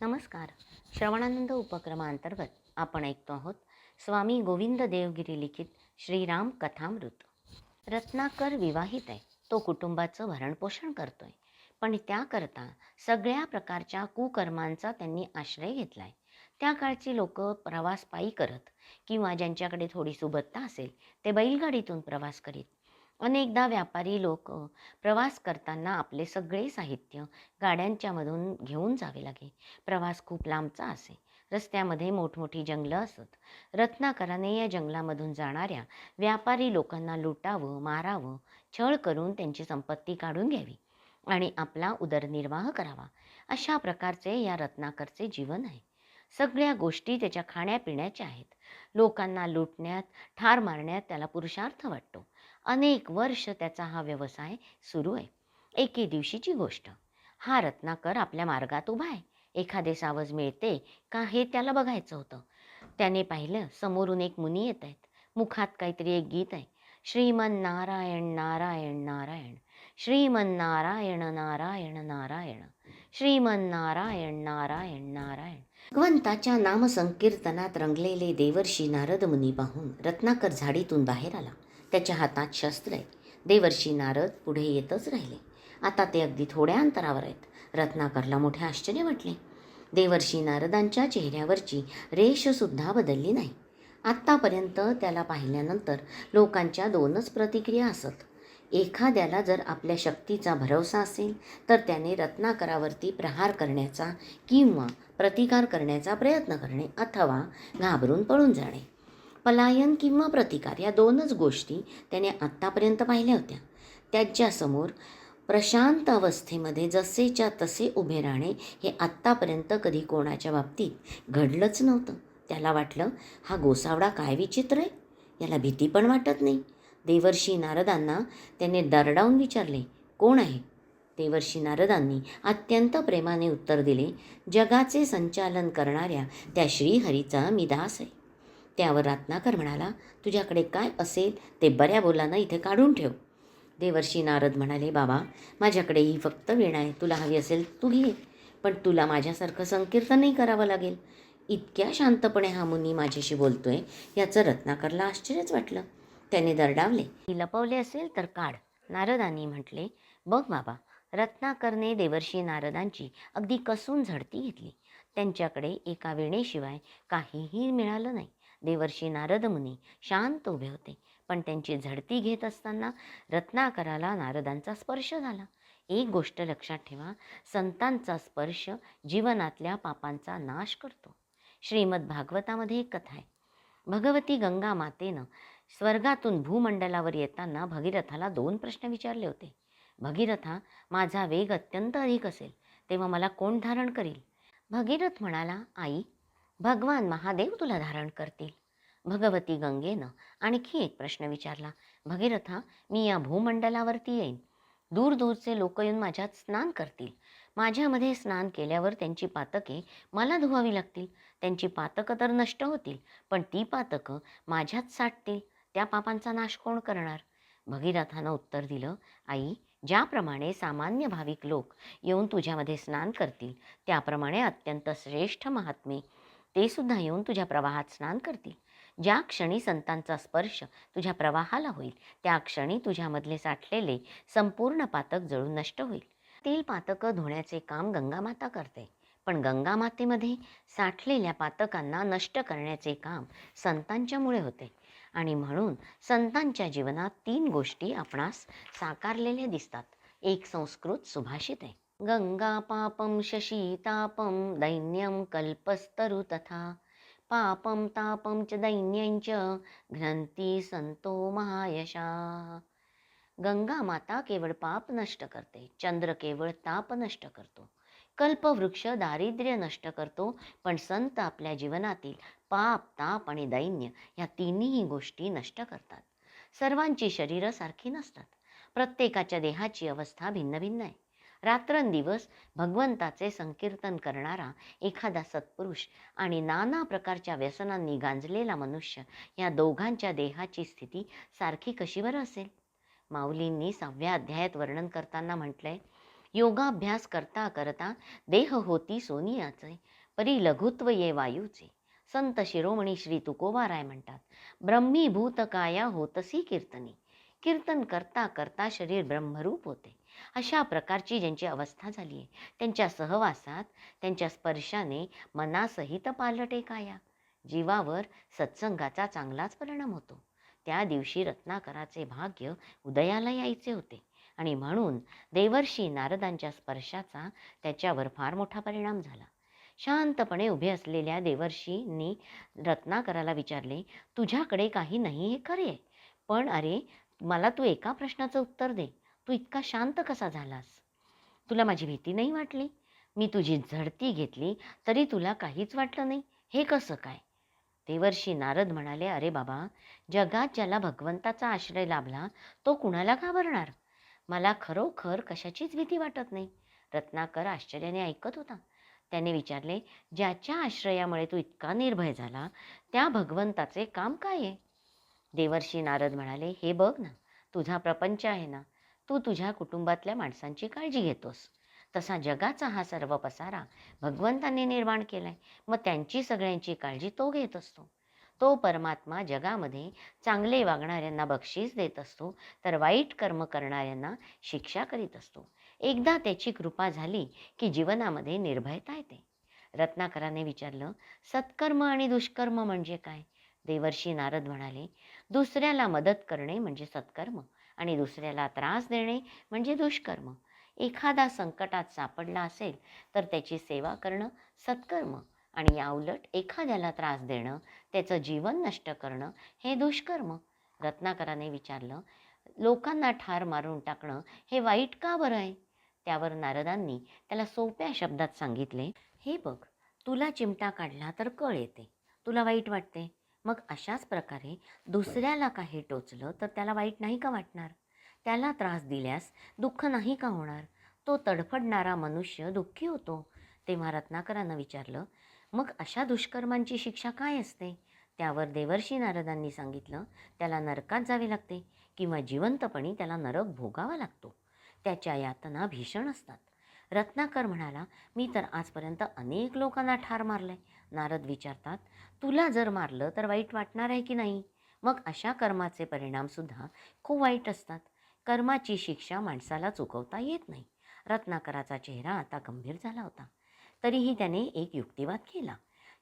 नमस्कार. श्रवणानंद उपक्रमांतर्गत आपण ऐकतो आहोत स्वामी गोविंद देवगिरी लिखित श्रीराम कथामृत. रत्नाकर विवाहित आहे. तो कुटुंबाचं भरणपोषण करतोय. पण त्याकरता सगळ्या प्रकारच्या कुकर्मांचा त्यांनी आश्रय घेतला आहे त्या काळची लोक प्रवास पायी करत किंवा ज्यांच्याकडे थोडी सुबत्ता असेल ते बैलगाडीतून प्रवास करीत. अनेकदा व्यापारी लोक प्रवास करताना आपले सगळे साहित्य गाड्यांच्यामधून घेऊन जावे लागे. प्रवास खूप लांबचा असे. रस्त्यामध्ये मोठमोठी जंगलं असत. रत्नाकराने या जंगलामधून जाणाऱ्या व्यापारी लोकांना लुटावं मारावं छळ करून त्यांची संपत्ती काढून घ्यावी आणि आपला उदरनिर्वाह करावा. अशा प्रकारचे या रत्नाकरचे जीवन आहे. सगळ्या गोष्टी त्याच्या खाण्यापिण्याच्या आहेत. लोकांना लुटण्यात ठार मारण्यात त्याला पुरुषार्थ वाटतो. अनेक वर्ष त्याचा हा व्यवसाय सुरू आहे. एके दिवशीची गोष्ट. हा रत्नाकर आपल्या मार्गात उभा आहे. एखादे सावज मिळते का हे त्याला बघायचं होतं. त्याने पाहिलं समोरून एक मुनी येत आहेत. मुखात काहीतरी एक गीत आहे. श्रीमन नारायण नारायण नारायण. श्रीमन नारायण नारायण नारायण. श्रीमन नारायण नारायण नारायण. भगवंताच्या नामसंकीर्तनात रंगलेले देवर्षी नारद मुनी पाहून रत्नाकर झाडीतून बाहेर आला. त्याच्या हातात शस्त्र आहे देवर्षी नारद पुढे येतच राहिले. आता ते अगदी थोड्या अंतरावर आहेत. रत्नाकरला मोठे आश्चर्य वाटले. देवर्षी नारदांच्या चेहऱ्यावरची रेषसुद्धा बदलली नाही. आत्तापर्यंत त्याला पाहिल्यानंतर लोकांच्या दोनच प्रतिक्रिया असत. एखाद्याला जर आपल्या शक्तीचा भरवसा असेल तर त्याने रत्नाकरावरती प्रहार करण्याचा किंवा प्रतिकार करण्याचा प्रयत्न करणे अथवा घाबरून पळून जाणे. पलायन किंवा प्रतिकार या दोनच गोष्टी त्याने आत्तापर्यंत पाहिल्या होत्या. त्याच्यासमोर प्रशांत अवस्थेमध्ये जसेच्या तसे उभे राहणे हे आत्तापर्यंत कधी कोणाच्या बाबतीत घडलंच नव्हतं. त्याला वाटलं हा गोसावडा काय विचित्र आहे? याला भीती पण वाटत नाही. देवर्षी नारदांना त्याने दरडावून विचारले कोण आहे? देवर्षी नारदांनी अत्यंत प्रेमाने उत्तर दिले जगाचे संचालन करणाऱ्या त्या श्रीहरीचा मी दास आहे. त्यावर रत्नाकर म्हणाला तुझ्याकडे काय असेल ते बऱ्या बोलानं इथे काढून ठेव. देवर्षी नारद म्हणाले बाबा माझ्याकडे ही फक्त वीणा आहे. तुला हवी असेल तू घे. पण तुला माझ्यासारखं संकीर्तनही करावं लागेल. इतक्या शांतपणे हा मुनी माझ्याशी बोलतोय याचं रत्नाकरला आश्चर्यच वाटलं. त्याने दरडावले ही लपवले असेल तर काढ. नारदांनी म्हटले बघ बाबा. रत्नाकरने देवर्षी नारदांची अगदी कसून झडती घेतली. त्यांच्याकडे एका वेणेशिवाय काहीही मिळालं नाही. देवर्षी नारद मुनी शांत उभे होते. पण त्यांची झडती घेत असताना रत्नाकराला नारदांचा स्पर्श झाला. एक गोष्ट लक्षात ठेवा संतांचा स्पर्श जीवनातल्या पापांचा नाश करतो. श्रीमद भागवतामध्ये एक कथा आहे. भगवती गंगा मातेनं स्वर्गातून भूमंडलावर येताना भगीरथाला दोन प्रश्न विचारले होते. भगीरथा माझा वेग अत्यंत अधिक असेल तेव्हा मला कोण धारण करील? भगीरथ म्हणाला आई भगवान महादेव तुला धारण करतील. भगवती गंगेनं आणखी एक प्रश्न विचारला भगीरथा मी या भूमंडलावरती येईन. दूर दूरचे लोक येऊन माझ्यात स्नान करतील. माझ्यामध्ये स्नान केल्यावर त्यांची पातके मला धुवावी लागतील. त्यांची पातकं तर नष्ट होतील पण ती पातकं माझ्यात साठतील. त्या पापांचा नाश कोण करणार? भगीरथानं उत्तर दिलं आई ज्याप्रमाणे सामान्य भाविक लोक येऊन तुझ्यामध्ये स्नान करतील त्याप्रमाणे अत्यंत श्रेष्ठ महात्मे ते सुद्धा येऊन तुझ्या प्रवाहात स्नान करतील. ज्या क्षणी संतांचा स्पर्श तुझ्या प्रवाहाला होईल त्या क्षणी तुझ्यामधले साठलेले संपूर्ण पातक जळून नष्ट होईल. तील पातकं धुण्याचे काम गंगामाता करते. पण गंगामातेमध्ये साठलेल्या पातकांना नष्ट करण्याचे काम संतांच्यामुळे होते. आणि म्हणून संतांच्या जीवनात तीन गोष्टी आपणास साकारलेल्या दिसतात. एक संस्कृत सुभाषित आहे. गंगा शशीतापं दैन्यं कल्पस्तरु तथा पापं तापं च दैन्यञ्च घ्नन्ति संतो महायशा। गंगा माता केवळ पाप नष्ट करते चंद्र केवळ ताप नष्ट करतो कल्पवृक्ष दारिद्र्य नष्ट करतो पण संत आपल्या जीवनातील पाप ताप आणि दैन्य या तिन्ही गोष्टी नष्ट करतात. सर्वांची शरीरं सारखी नसतात. प्रत्येकाच्या देहाची अवस्था भिन्न भिन्न आहे. रात्रंदिवस भगवंताचे संकीर्तन करणारा एखादा सत्पुरुष आणि नाना प्रकारच्या व्यसनांनी गांजलेला मनुष्य या दोघांच्या देहाची स्थिती सारखी कशी बरं असेल? माऊलींनी सहाव्या अध्यायात वर्णन करताना म्हटलंय योगाभ्यास करता करता देह होती सोनियाचे परी लघुत्व ये वायूचे. संत शिरोमणी श्री तुकोबाराय म्हणतात ब्रह्मीभूत काया होतसी कीर्तनी. कीर्तन करता करता शरीर ब्रह्मरूप होते. अशा प्रकारची ज्यांची अवस्था झाली आहे त्यांच्या सहवासात त्यांच्या स्पर्शाने मनासहित पालटे काया. जीवावर सत्संगाचा चांगलाच परिणाम होतो. त्या दिवशी रत्नाकराचे भाग्य उदयाला यायचे होते आणि म्हणून देवर्षी नारदांच्या स्पर्शाचा त्याच्यावर फार मोठा परिणाम झाला. शांतपणे उभे असलेल्या देवर्षींनी रत्नाकराला विचारले तुझ्याकडे काही नाही हे खरे? आहे पण अरे मला तू एका प्रश्नाचं उत्तर दे. तू इतका शांत कसा झालास? तुला माझी भीती नाही वाटली? मी तुझी झडती घेतली तरी तुला काहीच वाटलं नाही. हे कसं काय? देवर्षी नारद म्हणाले अरे बाबा जगात ज्याला भगवंताचा आश्रय लाभला तो कुणाला घाबरणार? मला खरोखर कशाचीच भीती वाटत नाही. रत्नाकर आश्चर्याने ऐकत होता. त्याने विचारले ज्याच्या आश्रयामुळे तू इतका निर्भय झाला त्या भगवंताचे काम काय आहे? देवर्षी नारद म्हणाले हे बघ ना तुझा प्रपंच आहे ना. तू तुझ्या कुटुंबातल्या माणसांची काळजी घेतोस. तसा जगाचा हा सर्व पसारा भगवंतांनी निर्माण केलाय. मग त्यांची सगळ्यांची काळजी तो घेत असतो. तो परमात्मा जगामध्ये चांगले वागणाऱ्यांना बक्षीस देत असतो तर वाईट कर्म करणाऱ्यांना शिक्षा करीत असतो. एकदा त्याची कृपा झाली की जीवनामध्ये निर्भयता येते. रत्नाकराने विचारलं सत्कर्म आणि दुष्कर्म म्हणजे काय? देवर्षी नारद म्हणाले दुसऱ्याला मदत करणे म्हणजे सत्कर्म. आणि दुसऱ्याला त्रास देणे म्हणजे दुष्कर्म. एखादा संकटात सापडला असेल तर त्याची सेवा करणं सत्कर्म आणि याउलट एखाद्याला त्रास देणं त्याचं जीवन नष्ट करणं हे दुष्कर्म. रत्नाकराने विचारलं लोकांना ठार मारून टाकणं हे वाईट का बरं आहे? त्यावर नारदांनी त्याला सोप्या शब्दात सांगितले हे बघ तुला चिमटा काढला तर कळ येते. तुला वाईट वाटते. मग अशाच प्रकारे दुसऱ्याला काही टोचलं तर त्याला वाईट नाही का वाटणार? त्याला त्रास दिल्यास दुःख नाही का होणार? तो तडफडणारा मनुष्य दुःखी होतो. तेव्हा रत्नाकरानं विचारलं मग अशा दुष्कर्मांची शिक्षा काय असते? त्यावर देवर्षी नारदांनी सांगितलं त्याला नरकात जावे लागते किंवा जिवंतपणी त्याला नरक भोगावा लागतो. त्याच्या यातना भीषण असतात. रत्नाकर म्हणाला मी तर आजपर्यंत अनेक लोकांना ठार मारलं आहे नारद विचारतात तुला जर मारलं तर वाईट वाटणार आहे की नाही? मग अशा कर्माचे परिणामसुद्धा खूप वाईट असतात. कर्माची शिक्षा माणसाला चुकवता येत नाही. रत्नाकराचा चेहरा आता गंभीर झाला होता. तरीही त्याने एक युक्तिवाद केला.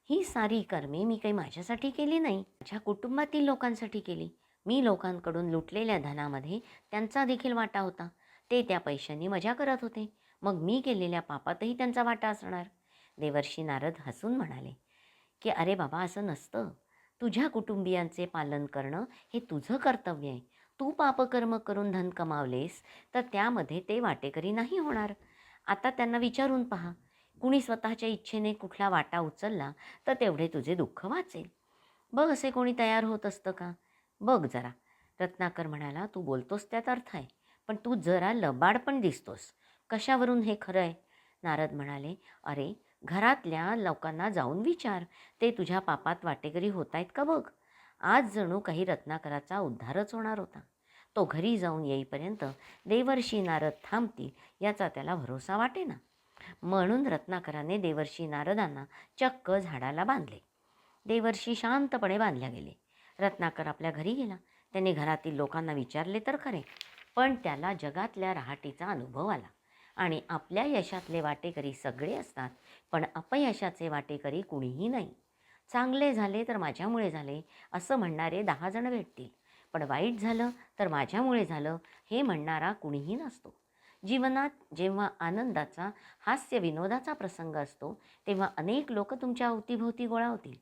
ही सारी कर्मे मी काही माझ्यासाठी केली नाही. माझ्या कुटुंबातील लोकांसाठी केली. मी लोकांकडून लुटलेल्या धनामध्ये त्यांचा देखील वाटा होता. ते त्या पैशांनी मजा करत होते. मग मी केलेल्या पापातही त्यांचा वाटा असणार. देवर्षी नारद हसून म्हणाले की अरे बाबा असं नसतं. तुझ्या कुटुंबियांचे पालन करणं हे तुझं कर्तव्य आहे. तू पापकर्म करून धन कमावलेस तर त्यामध्ये ते वाटेकरी नाही होणार. आता त्यांना विचारून पहा. कुणी स्वतःच्या इच्छेने कुठला वाटा उचलला तर तेवढे तुझे दुःख वाचेल. बघ असे कोणी तयार होत असतं का? बघ जरा. रत्नाकर म्हणाला तू बोलतोस त्यात अर्थ आहे पण तू जरा लबाड पण दिसतोस. कशावरून हे खरं आहे? नारद म्हणाले अरे घरातल्या लोकांना जाऊन विचार. ते तुझ्या पापात वाटेकरी होत आहेत का बघ? आज जणू काही रत्नाकराचा उद्धारच होणार होता. तो घरी जाऊन येईपर्यंत देवर्षी नारद थांबतील याचा त्याला भरोसा वाटेना. म्हणून रत्नाकराने देवर्षी नारदांना चक्क झाडाला बांधले. देवर्षी शांतपणे बांधल्या गेले. रत्नाकर आपल्या घरी गेला. त्याने घरातील लोकांना विचारले तर खरे पण त्याला जगातल्या रहाटीचा अनुभव आला. आणि आपल्या यशातले वाटेकरी सगळे असतात पण अपयशाचे वाटेकरी कुणीही नाही. चांगले झाले तर माझ्यामुळे झाले असं म्हणणारे दहा जण भेटतील. पण वाईट झालं तर माझ्यामुळे झालं हे म्हणणारा कुणीही नसतो. जीवनात जेव्हा आनंदाचा हास्य विनोदाचा प्रसंग असतो तेव्हा अनेक लोक तुमच्या अवतीभोवती गोळा होतील.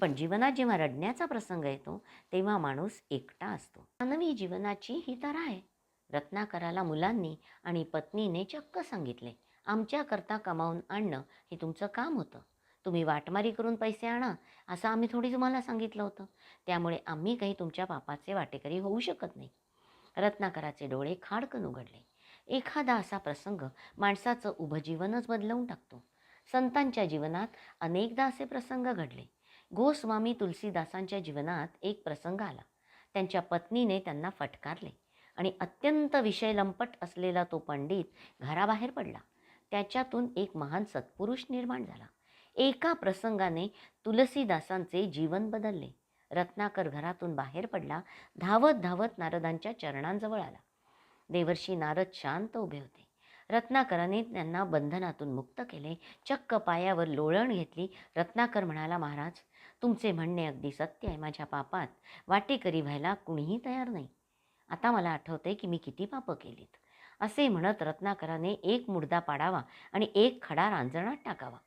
पण जीवनात जेव्हा रडण्याचा प्रसंग येतो तेव्हा माणूस एकटा असतो. मानवी जीवनाची ही तर आहे. रत्नाकराला मुलांनी आणि पत्नीने चक्क सांगितले. आमच्याकरता कमावून आणणं हे तुमचं काम होतं. तुम्ही वाटमारी करून पैसे आणा असं आम्ही थोडी तुम्हाला सांगितलं होतं. त्यामुळे आम्ही काही तुमच्या पापाचे वाटेकरी होऊ शकत नाही. रत्नाकराचे डोळे खाडकन उघडले. एखादा असा प्रसंग माणसाचं उभं जीवनच बदलवून टाकतो. संतांच्या जीवनात अनेकदा असे प्रसंग घडले. गोस्वामी तुलसीदासांच्या जीवनात एक प्रसंग आला. त्यांच्या पत्नीने त्यांना फटकारले. आणि अत्यंत विषयलंपट असलेला तो पंडित घराबाहेर पडला. त्याच्यातून एक महान सत्पुरुष निर्माण झाला. एका प्रसंगाने तुलसीदासांचे जीवन बदलले. रत्नाकर घरातून बाहेर पडला. धावत धावत नारदांच्या चरणांजवळ आला. देवर्षी नारद शांत उभे होते. रत्नाकराने त्यांना बंधनातून मुक्त केले. चक्क पायावर लोळण घेतली. रत्नाकर म्हणाला महाराज तुमचे म्हणणे अगदी सत्य आहे. माझ्या पापात वाटेकरी व्हायला कुणीही तयार नाही. आता मला आठवते की मी किती पापं केलीत. असे म्हणत रत्नाकराने एक मुर्दा पाडावा आणि एक खडा रांजणात टाकावा.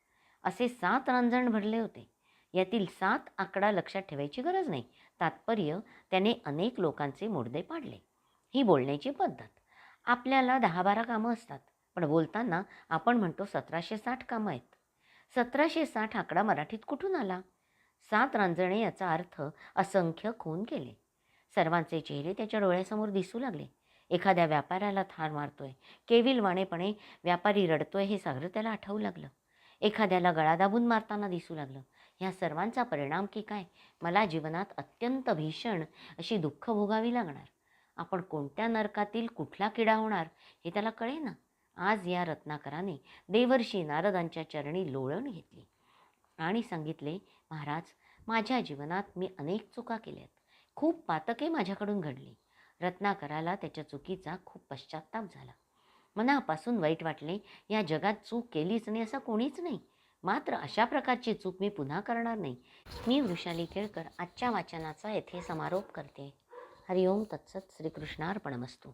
असे सात रांजण भरले होते. यातील सात आकडा लक्षात ठेवायची गरज नाही. तात्पर्य त्याने अनेक लोकांचे मुडदे पाडले. ही बोलण्याची पद्धत. आपल्याला दहा बारा कामं असतात. पण बोलताना आपण म्हणतो सतराशे साठ कामं आहेत. सतराशे साठ आकडा मराठीत कुठून आला? सात रांजणे याचा अर्थ असंख्य खून केले. सर्वांचे चेहरे त्याच्या डोळ्यासमोर दिसू लागले. एखाद्या व्यापाऱ्याला थार मारतोय केविलवाणेपणे व्यापारी रडतोय हे सागरं त्याला आठवू लागलं. एखाद्याला गळा दाबून मारताना दिसू लागलं. ह्या सर्वांचा परिणाम की काय? मला जीवनात अत्यंत भीषण अशी दुःख भोगावी लागणार. आपण कोणत्या नरकातील कुठला किडा होणार हे त्याला कळे ना आज या रत्नाकराने देवर्षी नारदांच्या चरणी लोळण घेतली आणि सांगितले महाराज माझ्या जीवनात मी अनेक चुका केल्यात. खूप पातके माझ्याकडून घडली. रत्नाकराला त्याच्या चुकीचा खूप पश्चाताप झाला. मनापासून वाईट वाटले या जगात चूक केलीच नाही असं कोणीच नाही. मात्र अशा प्रकारची चूक मी पुन्हा करणार नाही. मी वृषाली केळकर आजच्या वाचनाचा येथे समारोप करते. हरिओम तत्सत श्रीकृष्णार्पणमस्तू.